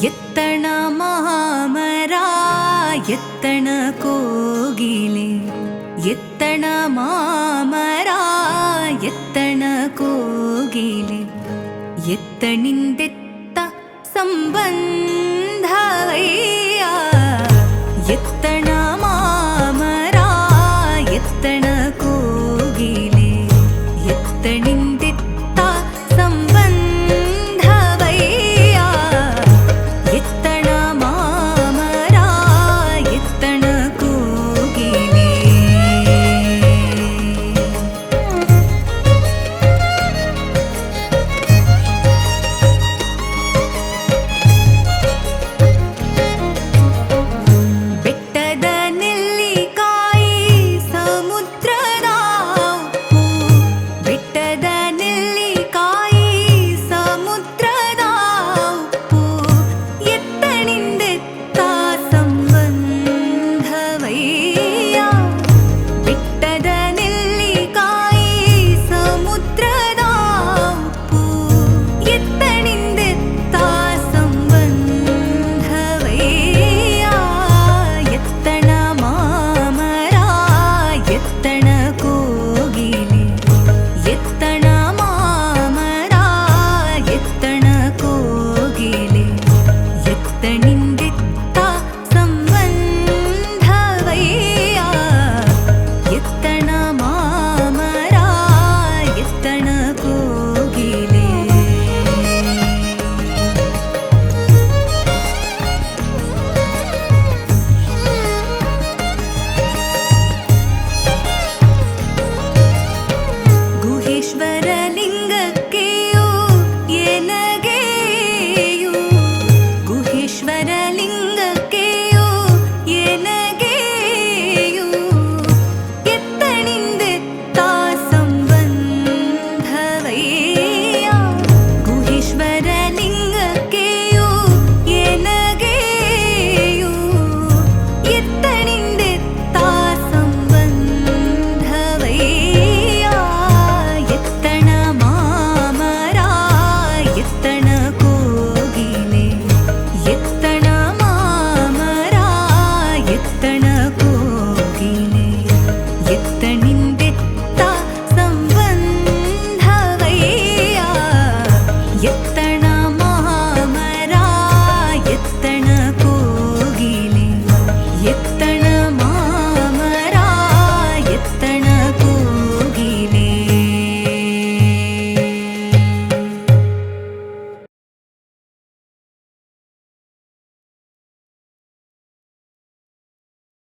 எத்தன மாமரா எத்தன கோகிலே எத்தன மாமரா ಎತ್ತಣ ಕೋಗಿಲೆ ಎತ್ತನಿಂದೆತ್ತ ಸಂಬಂಧವಯ್ಯ ಎತ್ತಣ ಮಾಮರ ಎತ್ತಣ ಕೋಗಿಲೆ ಎತ್ತನಿಂದ तण